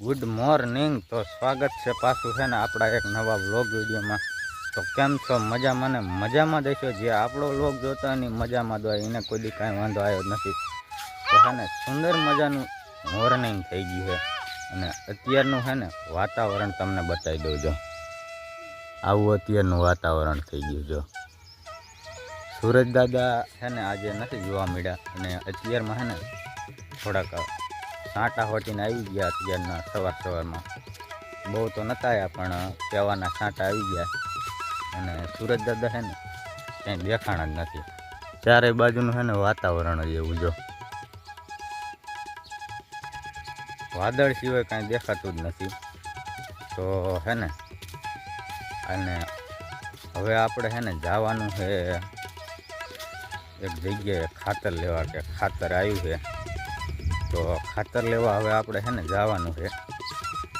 Good morning તો સ્વાગત છે પાછું છે ને આપણા એક નવા વ્લોગ વિડીયોમાં. તો કેમ છો? મજામાં ને? મજામાં દેશો જે આપણો વ્લોગ જોતા એની મજામાં દો એને કોઈ કાંઈ વાંધો આવ્યો નથી. તો છે ને, સુંદર મજાનું મોર્નિંગ થઈ ગયું છે. અને અત્યારનું છે ને વાતાવરણ તમને બતાવી દઉં જો. આવું અત્યારનું વાતાવરણ થઈ ગયું જો. સુરજ દાદા છે ને આજે નથી જોવા મળ્યા. અને અત્યારમાં છે ને થોડાક સાંટા હોટીને આવી ગયા અત્યારના સવાર સવારમાં. બહુ તો નતા આવ્યા પણ કહેવાના સાંટા આવી ગયા. અને સુરજ દાદા છે ને ક્યાંય દેખાણા જ નથી. ચારે બાજુનું છે ને વાતાવરણ જ એવું જો. વાદળ સિવાય કાંઈ દેખાતું જ નથી. તો હે ને, અને હવે આપણે છે ને જવાનું છે એક જગ્યાએ ખાતર લેવા કે ખાતર આવ્યું છે તો ખાતર લેવા હવે આપણે છે ને જવાનું છે.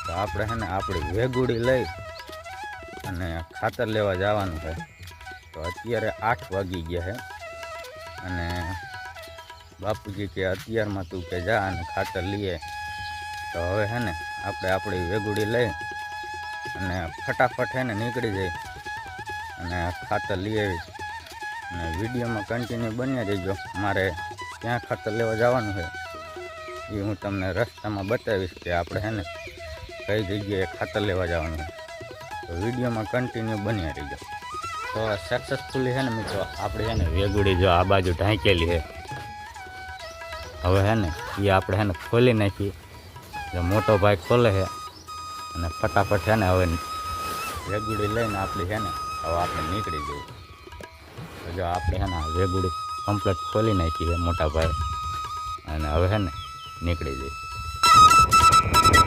તો આપણે છે ને આપણી વેગુડી લઈ અને ખાતર લેવા જવાનું છે. તો અત્યારે આઠ વાગી ગયા છે. અને બાપુજી કે અત્યારમાં તું કે જા અને ખાતર લઈએ તો હવે છે ને આપણે આપણી વેગુડી લઈ અને ફટાફટ છે ને નીકળી જઈ અને ખાતર લઈ આવી અને વિડીયોમાં કન્ટિન્યુ બન્યા રહીજો. મારે ક્યાં ખાતર લેવા જવાનું છે? એ હું તમને રસ્તામાં બતાવીશ કે આપણે છે ને કઈ જગ્યાએ ખાતર લેવા જવાનું છે. તો વિડીયોમાં કન્ટિન્યુ બન્યા રહીજો. તો સક્સેસફુલી છે ને મિત્રો, આપણે છે ને વેગુડી જો આ બાજુ ઢાંકેલી છે હવે છે ને એ આપણે છે ને ખોલી નાખી જો મોટો ભાઈ ખોલે છે અને ફટાફટ છે ને હવે વેગુડી લઈને આપણી છે ને હવે આપણે નીકળી જઈએ. તો જો આપણે છે ને આ વેગુડી કમ્પ્લીટ ખોલી નાખી છે મોટા ભાઈ અને હવે છે ને નીકળી જઈએ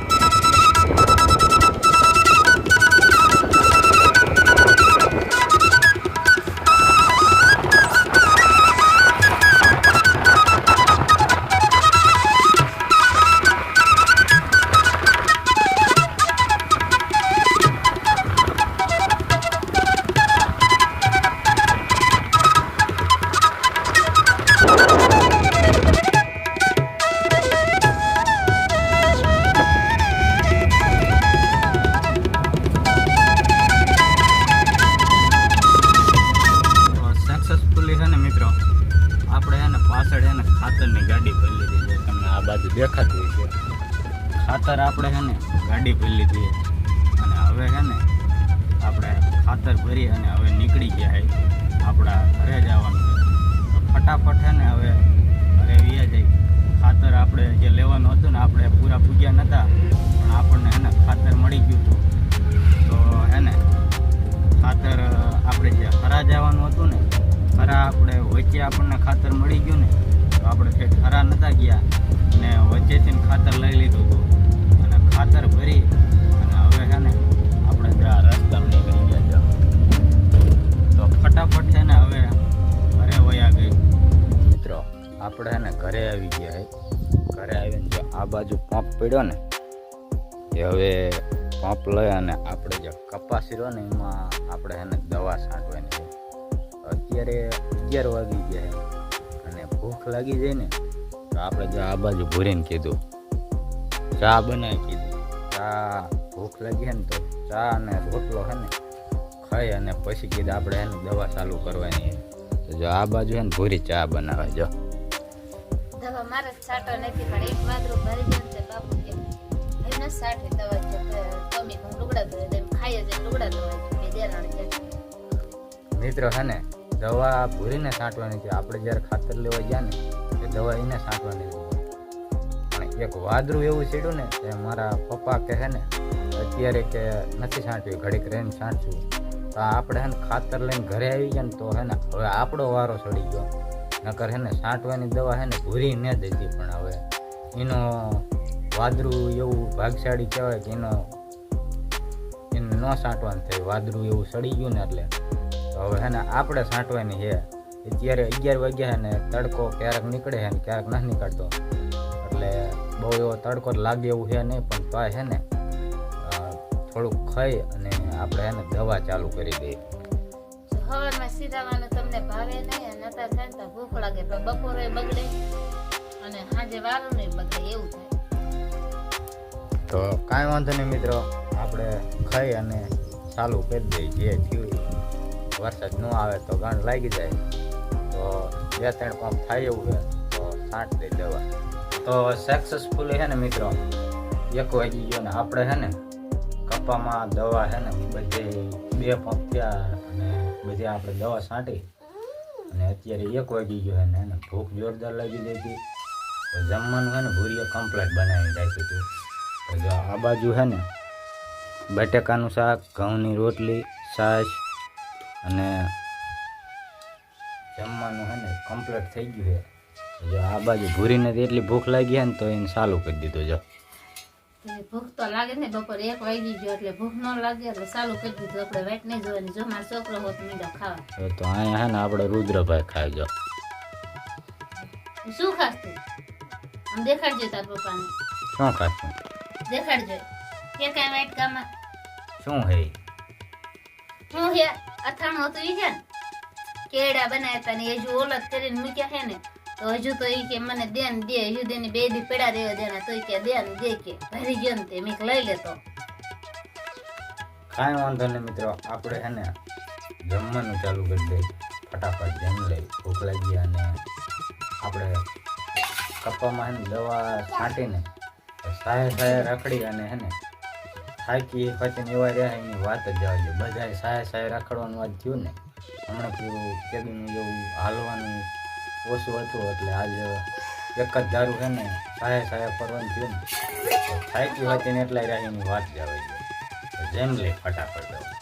દેખાતું હોય છે. ખાતર આપણે છે ને ગાડી ભરી લીધી અને હવે છે ને આપણે ખાતર ભરી અને હવે નીકળી ગયા છે. આપણા ઘરે જવાનું ફટાફટ છે ને હવે ઘરે વ્યા જઈ ખાતર આપણે જે લેવાનું હતું ને આપણે પૂરા પૂગ્યા નહોતા પણ આપણને છે ને ખાતર મળી ગયું હતું. તો હે ને ખાતર આપણે જે ખરા જવાનું હતું ને ખરા આપણે વચ્ચે આપણને ખાતર મળી ગયું ને, તો આપણે તે ખરા નહોતા ગયા. ને ખાતર લઈ લીધું હતું. અને ખાતર ભરી અને હવે છે ને આપણે ત્યાં રસ્તામાં નીકળી ગયા છે તો ફટાફટ છે ને હવે ઘરે વયા ગઈ. મિત્રો, આપણે એને ઘરે આવી ગયા ઘરે આવીને જો આ બાજુ પંપ પડ્યો ને, એ હવે પંપ લઈ અને આપણે જે કપાસ રહ્યો ને, એમાં આપણે એને દવા છાંટવાની અત્યારે અગિયાર વાગી ગયા અને ભૂખ લાગી જાય ને આપણે જો આ બાજુ ભૂરીને કીધું. ચા બનાવી કીધું. ચા ભૂખ લાગી ને તો ચા અને રોટલો છે ને ખાઈ અને પછી કીધું આપણે એને દવા ચાલુ કરવાની. તો જો આ બાજુ છે ને ભૂરી ચા બનાવે જો. દવા મારે જ નથી પણ એક વાદરું ભરી જાય છે બાપુ કે હવે ન દવા છે કમી લુગડા ધોઈ દે ખાઈએ છે લુગડા ધોવાય છે બે દેરાણ છે. મિત્રો હે ને દવા ભૂરીને છાંટવાની છે. આપણે જ્યારે ખાતર લેવા ગયા ને દવા એને સાંકળવાની પણ એક વાદળું એવું સીડ્યું ને કે મારા પપ્પા કહે ને, અત્યારે કે નથી છાંટવી ઘડીક રહીને છાંટશું. તો આપણે હે ખાતર લઈને ઘરે આવી ગયા ને તો હે ને હવે આપણો વારો ચડી ગયો. નકર હે ને સાંટવાની દવા હે ને ભૂરી ન દેતી પણ હવે એનો વાદળું એવું ભાગશાળી કહેવાય કે એનો, એને ન સાંટવાનું થયું. વાદળું એવું સડી ગયું ને એટલે. તો હવે હે ને આપણે સાંટવાની છે. અત્યારે અગિયાર વાગ્યા ને તડકો ક્યારેક નીકળે છે ને ક્યારેક નથી નીકળતો. એટલે બહુ એવો તડકો લાગે એવું છે નહીં પણ તો છે ને થોડુંક ખાઈ અને આપણે એને દવા ચાલુ કરી દઈએ. સવારમાં સીધાવાનું તમને ભાવે નહીં અને અત્યારે થાય તો ભૂખ લાગે પણ બપોરે બગડે અને સાંજે વારું નહીં બગડે એવું થાય. તો કાંઈ વાંધો નહીં મિત્રો આપણે ખાઈ અને ચાલુ કરી દઈએ. જે થયું વરસાદ ન આવે તો ગાંઠ લાગી જાય. તો બે ત્રણ પંપ થાય એવું છે, તો છાંટ દઈ દેવા તો સક્સેસફુલી છે ને મિત્રો? એક વાગી ગયો ને આપણે છે ને કપામાં દવા છે ને બધે બે પંપ થયા અને બધી આપણે દવા છાંટી. અને અત્યારે એક વાગી ગયો ને એને ભૂખ જોરદાર લાગી તો જમવાનું છે ને ભૂરીએ કમ્પ્લેટ બનાવી રાખી હતું. જો આ બાજુ છે ને બટેકાનું શાક, ઘઉંની રોટલી, છાશ અને જમવાનું છે ને કમ્પ્લીટ થઈ ગયું છે. તો જો આ બાજુ ભૂરીને તો એટલી ભૂખ લાગી છે ને તો એને ચાલુ કરી દીધું જો. એટલે ભૂખ તો લાગે ને બપોરે એક વાગી ગયો એટલે ભૂખ ન લાગે એટલે ચાલુ કરી દીધું. આપણે વેટ નહીં જોવાની જો મારો છોકરો હોત મીઠા ખાવા. તો તો અહીંયા છે ને આપણે રુદ્રભાઈ ખાઈ જો. શું ખાસ તું? આમ દેખાડજો તાર પપ્પાને. શું ખાશું દેખાડજો. કે કાંઈ વાટકામાં શું હે હું હે? અથાણું હતું ઈ છે ને? કેળા બનાવ્યા હતા ને હજુ ઓલત કરીને મૂક્યા છે ને, તો હજુ તો એ કે મને દેન દે, હજુ દે બે દી પેડા રહેવા દેના તો કે દેન દે કે ભરી ગયો ને તે, મેં લઈ લેતો કાંઈ વાંધો નહીં મિત્રો, આપણે છે ને જમવાનું ચાલુ કરી દઈએ. ફટાફટ જમી લઈ ભૂખ લાગી અને આપણે કપ્પામાં ને દવા છાંટીને સાહે સાયે રખડી અને હે ને થાકી પછી એવા રહ્યા એની વાત જ જવા દે બધાએ સાહે સાહે રખડવાનું વાત થયું ને. હમણાં કેવું કેદુનું જેવું હાલવાનું ઓછું હતું એટલે આજે એક જ દારૂ છે ને સાહે સાહે ફરવાનું થયું ને. તો થાકી હતી ને એટલા રહ્યા વાત જ આવે જેમ લે ફટાફટ